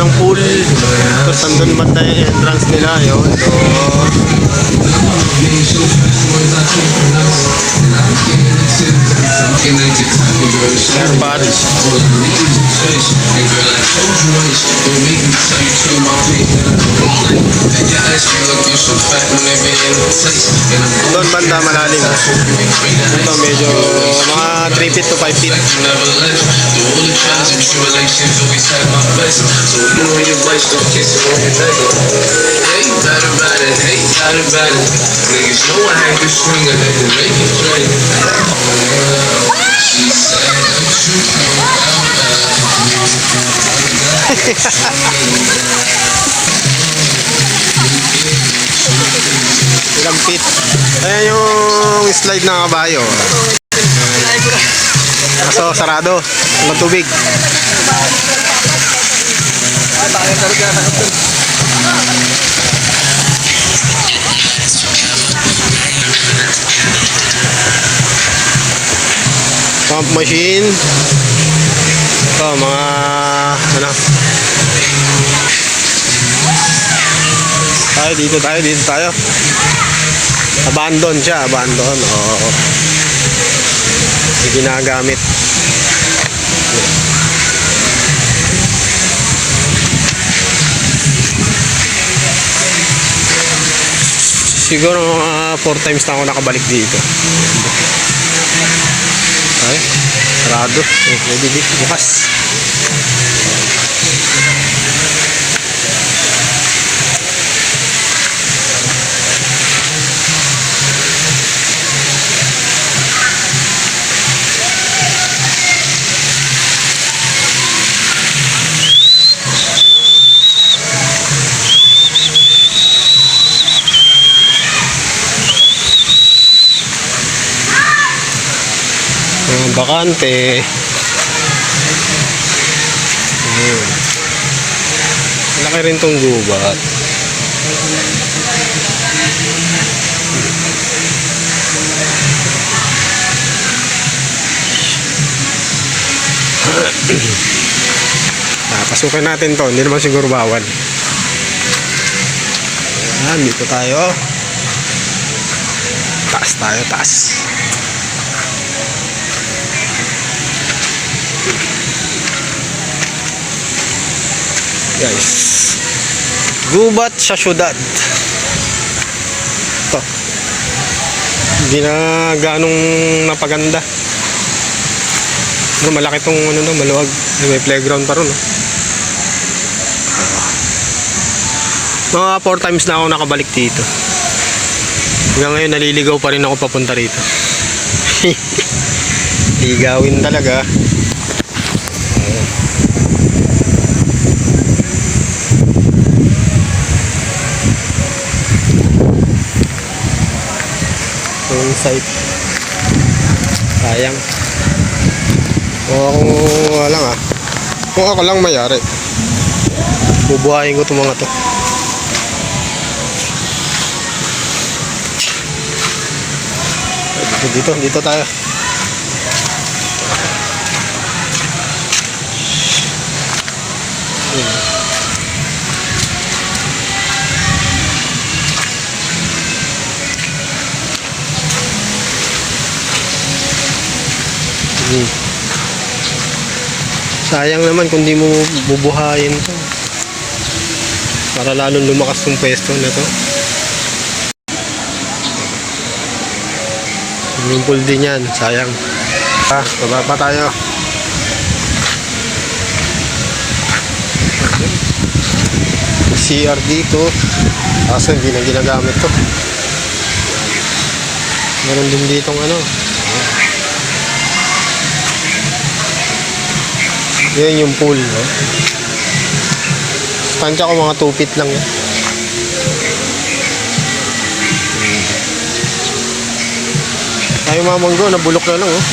ng pool. Tapos nandun banda yung entrance nila. Yun. So, AirPods. Doon banda malalim. Ito medyo mga 3 feet to 5 feet. Ilang feet. Ayan yung slide ng kabayo. Sarado. Walang tubig. Pump machine. Ito, mga ano. Tayo dito tayo, dito tayo. Abandon siya, abandon. Oo. Hindi ginagamit. Siguro mga 4 times na ako nakabalik dito. Ay, sarado. Eh, bukas. Bakante. Ayun. Laki rin tong gubat. Ah, pasukin natin to. Hindi naman siguro bawal. Ayan, dito tayo. Taas tayo, taas. Guys. Gubat sa syudad. Ito. Hindi na ganong napaganda. No, malaki tong ano no, maluwag. May playground pa ron no? mga 4 times na ako nakabalik dito. Hanggang ngayon naliligaw pa rin ako papunta rito. Ligawin talaga yung site. Sayang. Kung ako lang ah. Kung ako lang mayari. Bubuhayin ko itong mga to. Dito dito, dito tayo. Hmm. Sayang naman kung di mo bubuhayin to. Para lalong lumakas yung pwesto na to. Pool din yan. Sayang. Ah, baba pa tayo. CR dito. Kaso hindi na ginagamit to. Meron din ditong ano. Yan yung pool, no? Tansya ko mga 2 feet lang yan. Tayo mamanggo, nabulok na lang, oh.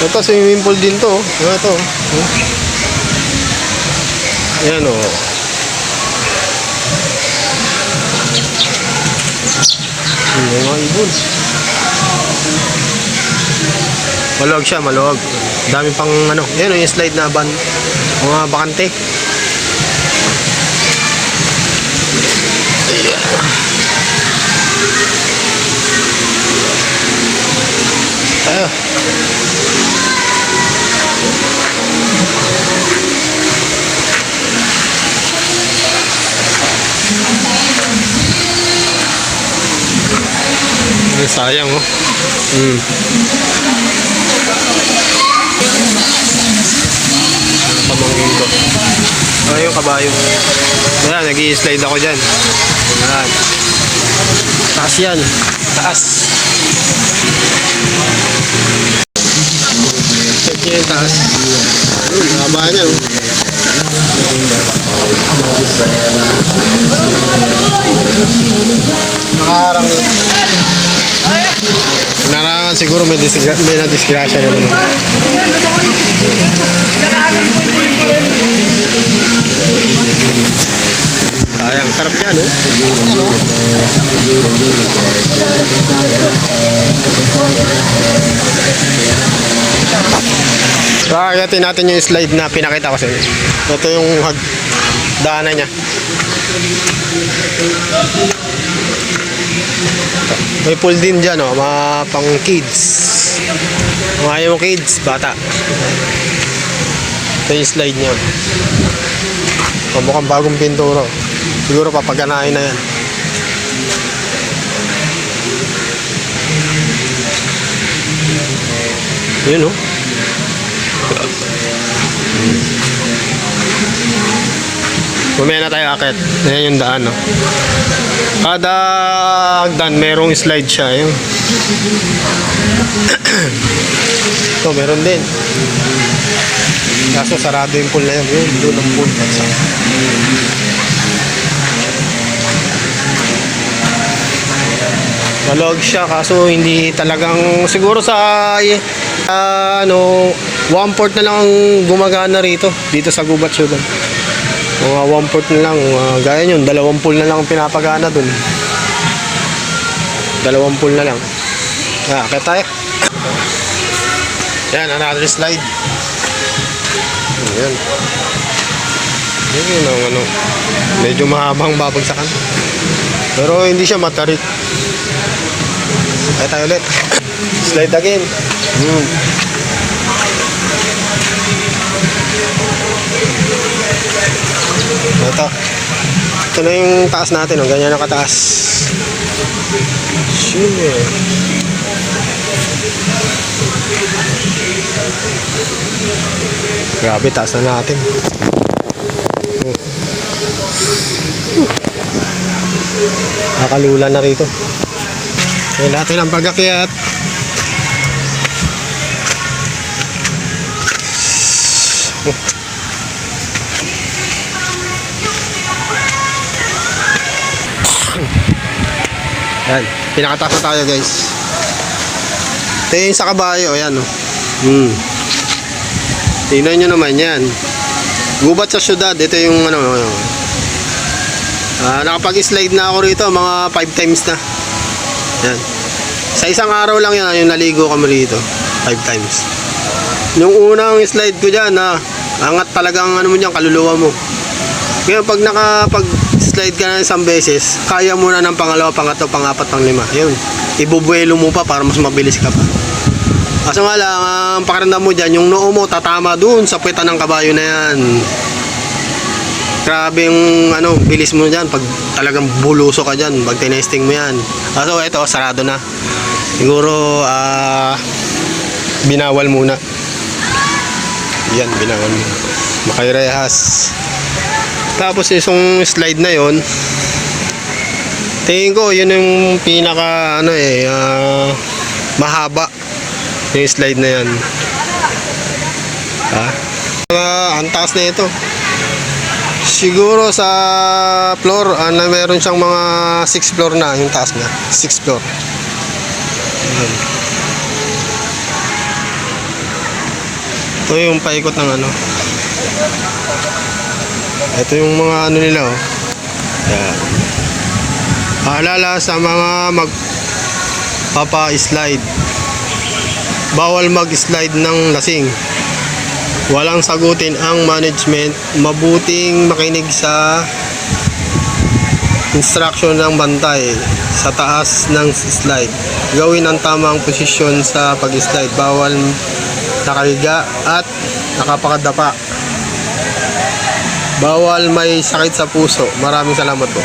Ito, swimming pool din to, oh. Ito, oh. Yan, oh. Yung mga. Maluwag siya, maluwag. Dami pang ano. Yan yung slide na ban. Mga bakante. Ayan. Sayang oh. Mm. Pamangkin ko. Ano yung kabayo? Ayan, nag slide ako dyan. Ayan. Taas yan. Taas. Check nyo yung taas. Haba niya. oh. Nakaharang. Narangan siguro may, may na-disgrasya na naman. Sayang, sarap yan, oh. Kakagatin natin yung slide na pinakita ko sa inyo. Ito yung hag daanan niya. May pool din dyan, oh, mga pang kids. Mga ayaw kids, bata. Ito yung slide niya. Oh, mukhang bagong pintura. Siguro papaganahin na yan. Yun, oh. Mamaya na tayo akit. Ayan yung daan, no? Kada hagdan, merong slide siya. Yun. Ito, meron din. Kaso sarado yung pool na yun. Yun, doon ang pool. Malog siya kaso hindi talagang siguro sa ah, ano one port na lang ang gumagana rito dito sa Gubat Sudan. Mga one port na lang, ah, gaya yun, dalawang pool na lang ang pinapagana dun. Dalawang pool na lang. Ah, kaya tayo. Yan, another slide. Yan. Yan yun ang ano. Medyo mahabang babagsakan. Pero hindi siya matarik. Kaya tayo ulit. Slide again. Hmm. Ito. Ito na yung taas natin. Oh. Ganyan ang kataas. Sure. Grabe, taas na natin. Oh. Nakalula na rito. Kaya natin ang pag-akyat. Yan. Pinakataas na tayo guys. Ito sa kabayo. Ayan o. Hmm. Tingnan nyo naman yan. Gubat sa syudad. Ito yung ano. ano. Ah, nakapag-slide na ako rito. Mga 5 times na. Yan. Sa isang araw lang yan. Yung naligo kami rito. 5 times. Yung unang slide ko dyan. Ah, angat talagang ano mo dyan. Kaluluwa mo. Ngayon pag nakapag-slide ka na isang beses, kaya mo na ng pangalawa, pangatlo, pangapat, panglima. Yun. Ibubuelo mo pa para mas mabilis ka pa. Kaso nga lang, ang pakiramdam mo dyan, yung noo mo tatama dun sa puwetan ng kabayo na yan. Grabe yung ano, bilis mo dyan pag talagang buluso ka dyan, pag tinesting mo yan. Kaso ito, sarado na. Siguro, ah, binawal muna. Yan, binawal muna. Makairehas. Tapos isang slide na yon tingin ko yun yung pinaka ano eh ah, mahaba yung slide na yan. Ha? Ah, ang taas na ito. Siguro sa floor ano, meron siyang mga 6 floor na yung taas niya. 6 floor. Ayan. ito yung paikot ng ano ito yung mga ano nila oh. Yan. Paalala sa mga mag papa-slide. Bawal mag-slide ng lasing. Walang sagutin ang management. Mabuting makinig sa instruction ng bantay sa taas ng slide. Gawin ang tamang posisyon sa pag-slide. Bawal nakahiga at nakapakadapa. Bawal may sakit sa puso. Maraming salamat po.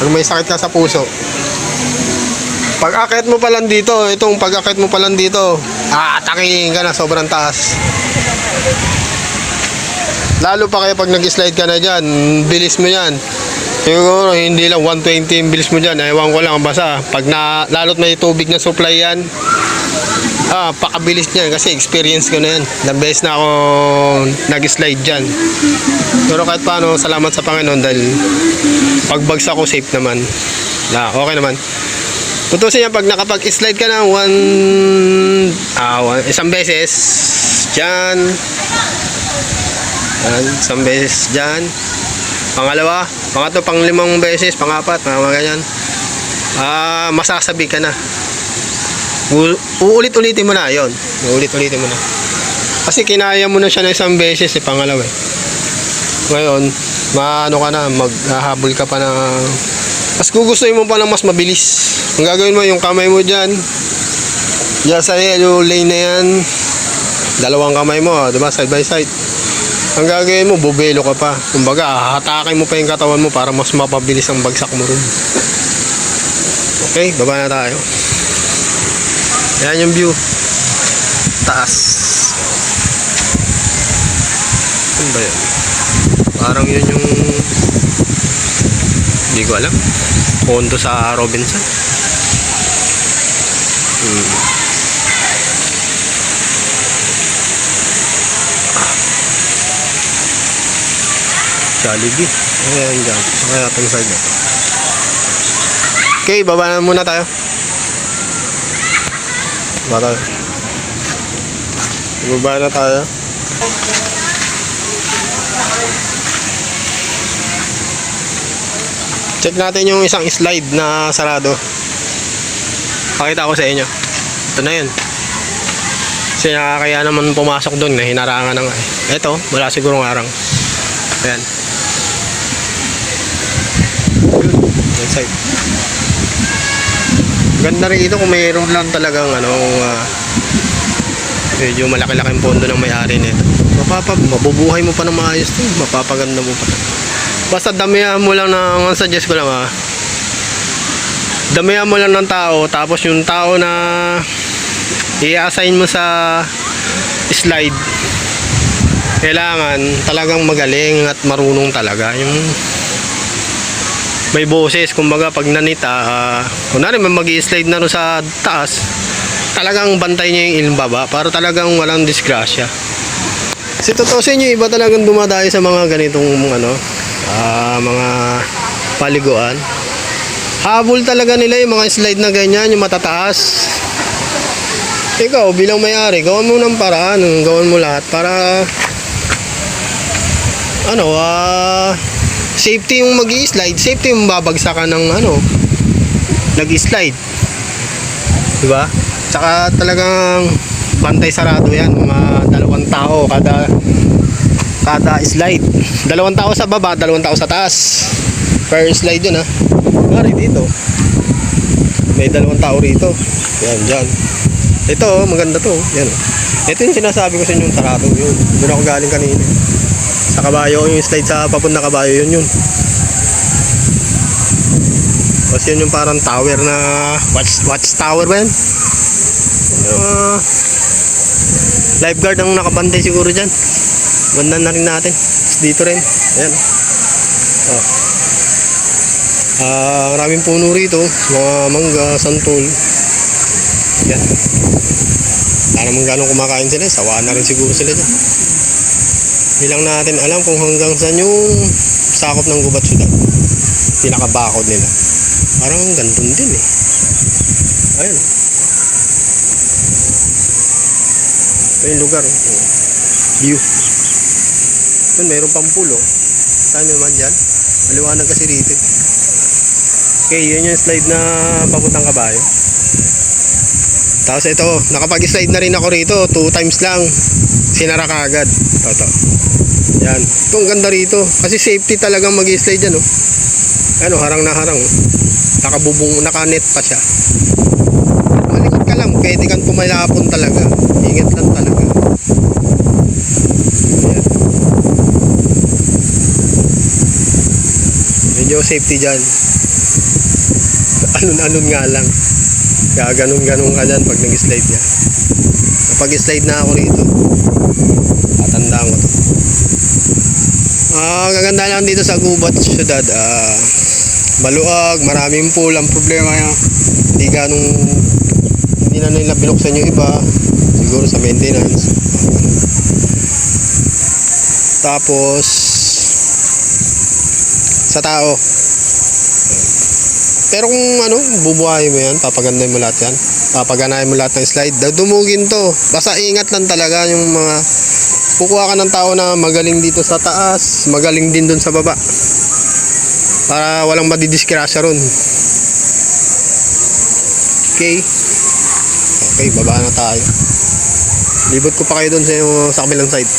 Pag may sakit ka sa puso, pag akit mo pa lang dito, itong pag akit mo pa lang dito, ah, atakihin ka na, sobrang taas. Lalo pa kaya pag nag-slide ka na dyan, bilis mo yan. Siguro hindi lang 120 yung bilis mo dyan, ewan ko lang basta. Pag na, lalo't may tubig na supply yan, ah, pakabilis niyan kasi experience ko na yan. Ilang beses na ako nag-slide dyan. Pero kahit paano, salamat sa Panginoon dahil pagbagsak ko safe naman. Na, okay naman. Tutusin niya pag nakapag-slide ka ng one, ah, one- isang beses, dyan, yan, isang beses dyan, pangalawa, pangatlo, pang limang beses, pangapat, mga ganyan, ah, masasabi ka na. Uulit-ulitin mo na, yon Uulit-ulitin mo na. Kasi kinaya mo na siya ng isang beses, eh, pangalawa eh. Ngayon, maano ka na, maghahabol ka pa na mas gugustuhin mo pa ng mas mabilis. Ang gagawin mo, yung kamay mo dyan, dyan sa yellow lane na yan, dalawang kamay mo, di ba, side by side. Ang gagawin mo, bubelo ka pa. Kumbaga, hatakin mo pa yung katawan mo para mas mapabilis ang bagsak mo rin. Okay, baba na tayo. Ayan yung view. Taas. Ano ba yun? Parang yun yung hindi ko alam. Kondo sa Robinson. Hmm. Jollibee. Ayan dyan. Kaya itong side na to. Okay, baba na muna tayo. Baba. Baba na tayo. Check natin yung isang slide na sarado. Pakita ko sa inyo. Ito na yun. Kasi nakakaya naman pumasok doon na hinarangan na nga eh. Ito, wala sigurong arang. Ayan. Right side. Ganda rin ito kung mayroon lang talagang ano, ah, medyo malaki-laking pondo ng may-ari nito. Mapapa, mabubuhay mo pa ng maayos to. Mapapaganda mo pa. Basta damihan mo lang ng, ang suggest ko lang ah, damihan mo lang ng tao, tapos yung tao na i-assign mo sa slide, kailangan talagang magaling at marunong talaga. Yung may boses, kumbaga pag nanita, uh, kunwari may mag slide na rin sa taas, talagang bantay niya yung ilbaba para talagang walang disgrasya. Kasi totoo sa inyo, iba talagang dumadayo sa mga ganitong ano, ah, mga paliguan. Habol talaga nila yung mga slide na ganyan, yung matataas. Ikaw, bilang may-ari, gawan mo ng paraan, gawan mo lahat para ano, ah, safety yung mag slide safety yung babagsakan ng ano, nag-slide. Diba? Tsaka talagang bantay sarado yan, mga dalawang tao kada kada slide. Dalawang tao sa baba, dalawang tao sa taas. Per slide yun ha. Mari dito. May dalawang tao rito. Yan, dyan. Ito, oh, maganda to. Yan. oh. Ito yung sinasabi ko sa inyo yung tarado. Yun. Doon ako galing kanina. Sa kabayo, yung slide sa papunta kabayo, yun yun. Tapos yun yung parang tower na watch, watch tower ba yan? Uh, lifeguard ang nakabantay siguro dyan. Banda na rin natin. Dito rin. Ayan. Oh. Ah, maraming puno rito. Mga mangga, santol. Yan. Wala naman ganong kumakain sila. Sawa na rin siguro sila dyan. Hindi natin alam kung hanggang saan yung sakop ng gubat syudad. Pinakabakod nila. Parang ganun din eh. Ayun. Ito yung lugar. View. Yun, mayroon pang pool oh. Tayo naman dyan. Maliwanag kasi rito. eh. Okay, yun yung slide na papuntang kabayo. Tapos ito, nakapag-slide na rin ako rito. Two times lang. Sinara ka agad. Toto. Yan. Ito, ang ganda rito. Kasi safety talagang mag-slide yan, oh. Ano, harang na harang. oh. Nakabubong, nakanet pa siya. Malingat ka lang. Pwede kang pumalapon talaga. Ingat lang talaga. Yan. Medyo safety dyan. Alun-alun nga lang. Kaya ganun-ganun ka dyan pag nag-slide niya. Kapag slide na ako rito, tatandaan ko to. Ah, gaganda lang dito sa Gubat syudad. Ah, maluag, maraming pool. Ang problema yan, hindi ganong hindi na nila binuksan yung iba. Siguro sa maintenance. Tapos, sa tao. Pero kung ano, bubuhayin mo yan, papagandahin mo lahat yan. Papaganahin mo lahat ng slide. Da- Dumugin to. Basta ingat lang talaga yung mga kukuha ka ng tao na magaling dito sa taas, magaling din dun sa baba. Para walang madidiskrasya ron. Okay. Okay, baba na tayo. Libot ko pa kayo dun sa, sa kabilang side.